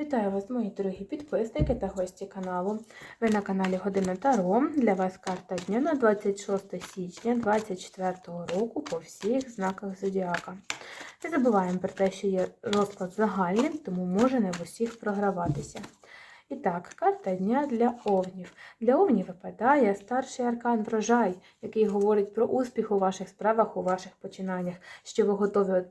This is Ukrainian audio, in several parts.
Вітаю вас, мої дорогі підписники та гості каналу. Ви на каналі Година Таро. Для вас карта дня на 26 січня 2024 року по всіх знаках Зодіака. Не забуваємо про те, що є розклад загальний, тому може не в усіх програватися. І так, карта дня для овнів. Для овнів випадає старший аркан врожай, який говорить про успіх у ваших справах, у ваших починаннях, що ви готові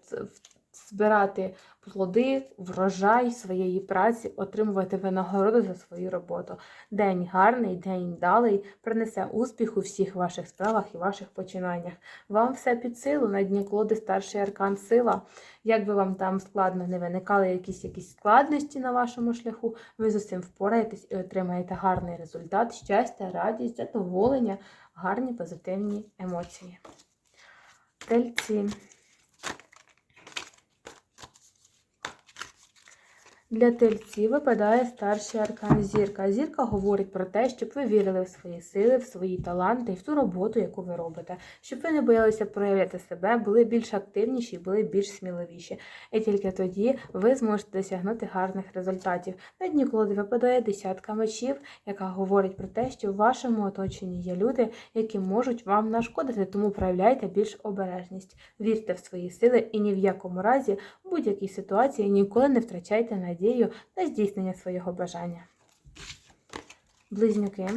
збирати плоди, врожай своєї праці, отримувати винагороду за свою роботу. День гарний, день вдалий, принесе успіх у всіх ваших справах і ваших починаннях. Вам все під силу, на дні колоди старший аркан сила. Як би вам там складно не виникали якісь якісь складності на вашому шляху, ви з усім впораєтесь і отримаєте гарний результат, щастя, радість, задоволення, гарні позитивні емоції. Тельці. Для тельців випадає старший аркан зірка. Зірка говорить про те, щоб ви вірили в свої сили, в свої таланти і в ту роботу, яку ви робите, щоб ви не боялися проявляти себе, були більш активніші, були більш сміливіші. І тільки тоді ви зможете досягнути гарних результатів. На дні колоди випадає десятка мечів, яка говорить про те, що в вашому оточенні є люди, які можуть вам нашкодити, тому проявляйте більш обережність. Вірте в свої сили і ні в якому разі в будь-якій ситуації ніколи не втрачайте надію на здійснення свого бажання. Близнюки.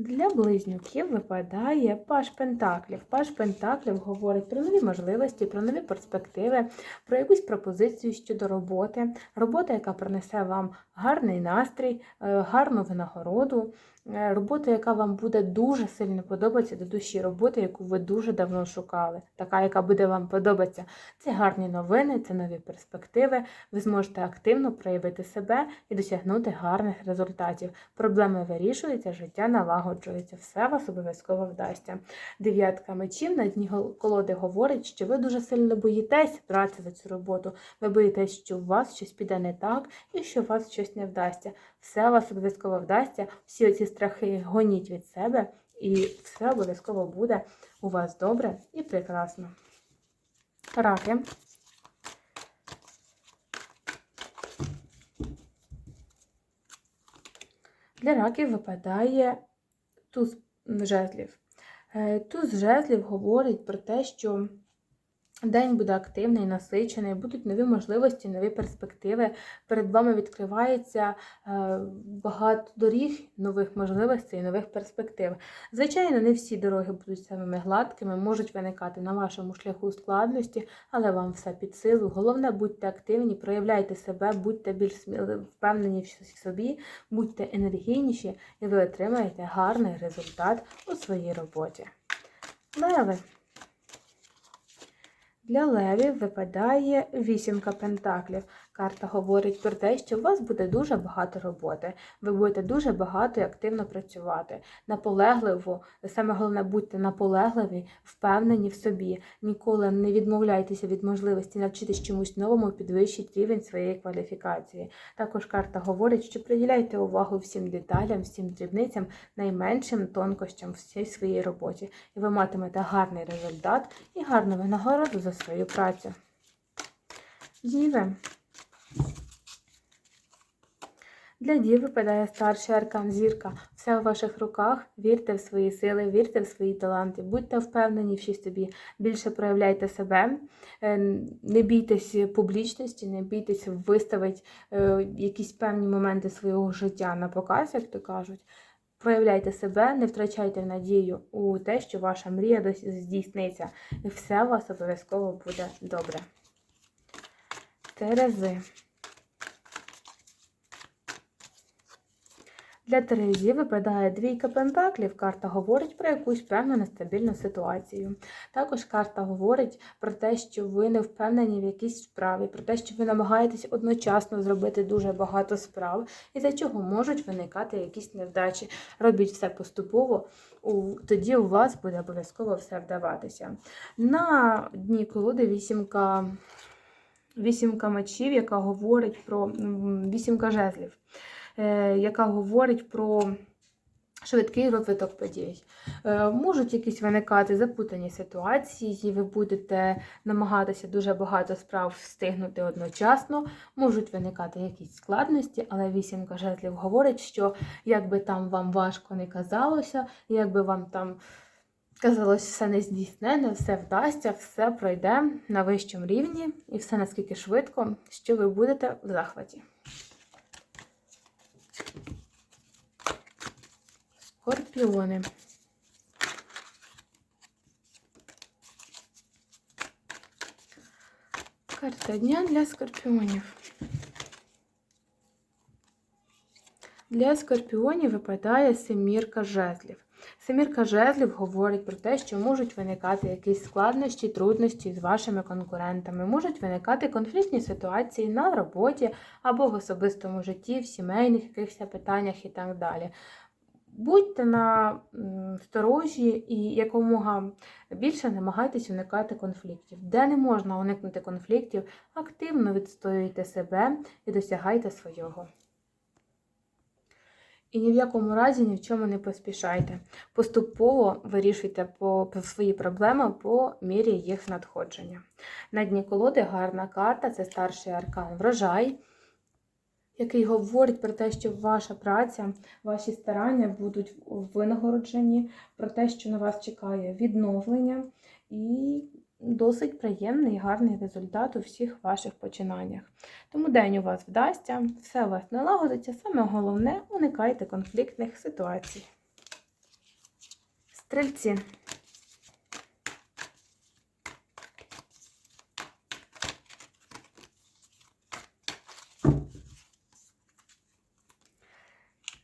Для близнюків випадає паш Пентаклів. Паш Пентаклів говорить про нові можливості, про нові перспективи, про якусь пропозицію щодо роботи. Робота, яка принесе вам гарний настрій, е, гарну винагороду, е, робота, яка вам буде дуже сильно подобатися до душі, робота, яку ви дуже давно шукали, така, яка буде вам подобатися. Це гарні новини, це нові перспективи. Ви зможете активно проявити себе і досягнути гарних результатів. Проблеми вирішуються, життя налагоджується, все вас обов'язково вдасться. Дев'ятка мечів на дні колоди говорить, що ви дуже сильно боїтесь брати за цю роботу. Ви боїтесь, що у вас щось піде не так і що у вас щось не вдасться. Все вас обов'язково вдасться. Всі оці страхи гоніть від себе, і все обов'язково буде у вас добре і прекрасно. Раки. Для раків випадає туз жезлів. Е, Туз жезлів говорить про те, що день буде активний, насичений, будуть нові можливості, нові перспективи. Перед вами відкривається е, багато доріг, нових можливостей, нових перспектив. Звичайно, не всі дороги будуть самими гладкими, можуть виникати на вашому шляху складності, але вам все під силу. Головне, будьте активні, проявляйте себе, будьте більш впевнені в собі, будьте енергійніші, і ви отримаєте гарний результат у своїй роботі. Леви. Для левів випадає вісімка пентаклів. Карта говорить про те, що у вас буде дуже багато роботи. Ви будете дуже багато і активно працювати. Наполегливо, саме головне, будьте наполегливі, впевнені в собі. Ніколи не відмовляйтеся від можливості навчитись чомусь новому, підвищить рівень своєї кваліфікації. Також карта говорить, що приділяйте увагу всім деталям, всім дрібницям, найменшим тонкощам всій своїй роботі. І ви матимете гарний результат і гарну винагороду за свою працю. Діви. Для дів випадає старший аркан зірка. Все у ваших руках. Вірте в свої сили, вірте в свої таланти, будьте впевнені в собі, більше проявляйте себе, Е, не бійтесь публічності, не бійтесь виставити е, якісь певні моменти свого життя на показ, як то кажуть. Проявляйте себе, не втрачайте надію у те, що ваша мрія здійсниться, і все у вас обов'язково буде добре. Терези. Для Терезі випадає двійка пентаклів. Карта говорить про якусь певну нестабільну ситуацію. Також карта говорить про те, що ви не впевнені в якійсь справі, про те, що ви намагаєтесь одночасно зробити дуже багато справ, і за чого можуть виникати якісь невдачі. Робіть все поступово, тоді у вас буде обов'язково все вдаватися. На дні колоди вісімка. Вісімка мечів, яка говорить про вісімка жезлів, яка говорить про швидкий розвиток подій. Е, Можуть якісь виникати запутані ситуації, ви будете намагатися дуже багато справ встигнути одночасно, можуть виникати якісь складності, але вісімка жезлів говорить, що як би там вам важко не казалося, як би вам там казалось все не здійснене, все вдасться, все пройде на вищому рівні і все наскільки швидко, що ви будете в захваті. Скорпіони. Карта дня для скорпіонів. Для скорпіонів випадає семірка жезлів. Семірка жезлів говорить про те, що можуть виникати якісь складнощі, труднощі з вашими конкурентами, можуть виникати конфліктні ситуації на роботі або в особистому житті, в сімейних якихось питаннях і так далі. Будьте на сторожі і якомога більше намагайтесь уникати конфліктів. Де не можна уникнути конфліктів, активно відстоюйте себе і досягайте свого. І ні в якому разі ні в чому не поспішайте. Поступово вирішуйте по, свої проблеми по мірі їх надходження. На дні колоди гарна карта це старший аркан врожай, який говорить про те, що ваша праця, ваші старання будуть винагороджені, про те, що на вас чекає відновлення і досить приємний і гарний результат у всіх ваших починаннях. Тому день у вас вдасться, все у вас налагодиться. Саме головне уникайте конфліктних ситуацій. Стрільці.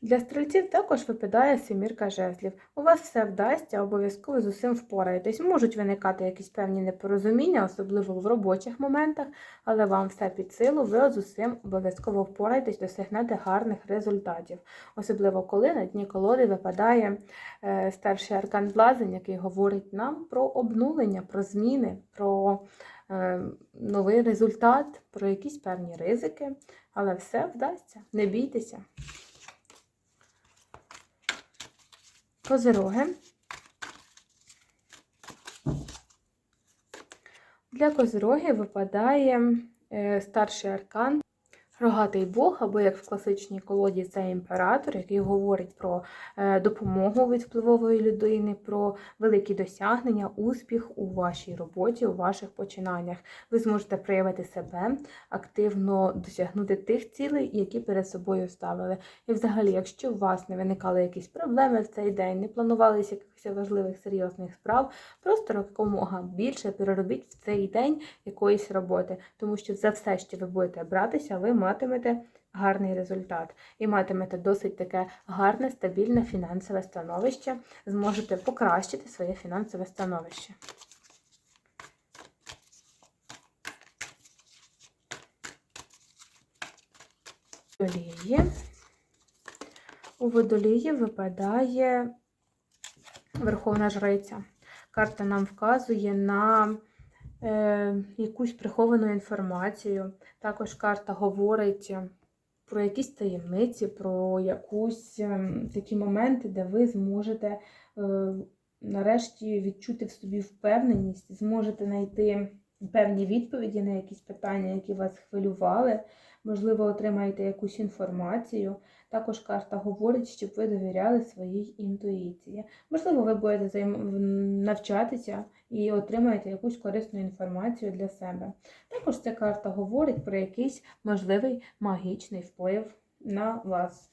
Для стрільців також випадає семірка жезлів. У вас все вдасться, обов'язково з усім впораєтесь. Можуть виникати якісь певні непорозуміння, особливо в робочих моментах, але вам все під силу, ви з усім обов'язково впораєтесь, досягнете гарних результатів. Особливо коли на дні колоди випадає е, старший аркан блазень, який говорить нам про обнулення, про зміни, про е, новий результат, про якісь певні ризики, але все вдасться. Не бійтеся. Козироги. Для козирогів випадає е, старший аркан, рогатий Бог, або як в класичній колоді це імператор, який говорить про е, допомогу від впливової людини, про великі досягнення, успіх у вашій роботі, у ваших починаннях. Ви зможете проявити себе, активно досягнути тих цілей, які перед собою ставили. І взагалі, якщо у вас не виникали якісь проблеми в цей день, не планувалися якихось важливих серйозних справ, просто якомога більше переробіть в цей день якоїсь роботи, тому що за все, що ви будете братися, ви матимете гарний результат і матимете досить таке гарне, стабільне фінансове становище, зможете покращити своє фінансове становище. Водолії. У водолії випадає Верховна Жриця. Карта нам вказує на е, якусь приховану інформацію. Також карта говорить про якісь таємниці, про якусь е, такі моменти, де ви зможете е, нарешті відчути в собі впевненість, зможете знайти певні відповіді на якісь питання, які вас хвилювали. Можливо, отримаєте якусь інформацію. Також карта говорить, щоб ви довіряли своїй інтуїції. Можливо, ви будете навчатися і отримаєте якусь корисну інформацію для себе. Також ця карта говорить про якийсь можливий магічний вплив на вас.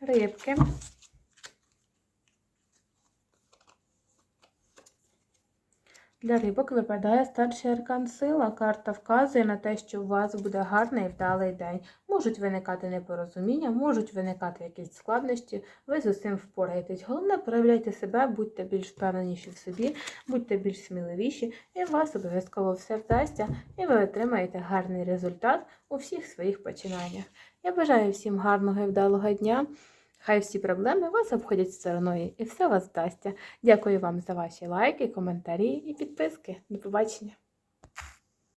Рибки. Для рибок випадає старший аркан сила. Карта вказує на те, що у вас буде гарний і вдалий день. Можуть виникати непорозуміння, можуть виникати якісь складнощі, ви з усім впораєтесь. Головне, проявляйте себе, будьте більш впевненіші в собі, будьте більш сміливіші, і у вас обов'язково все вдасться, і ви отримаєте гарний результат у всіх своїх починаннях. Я бажаю всім гарного і вдалого дня. Хай всі проблеми вас обходять стороною і все вас вдасться. Дякую вам за ваші лайки, коментарі і підписки. До побачення!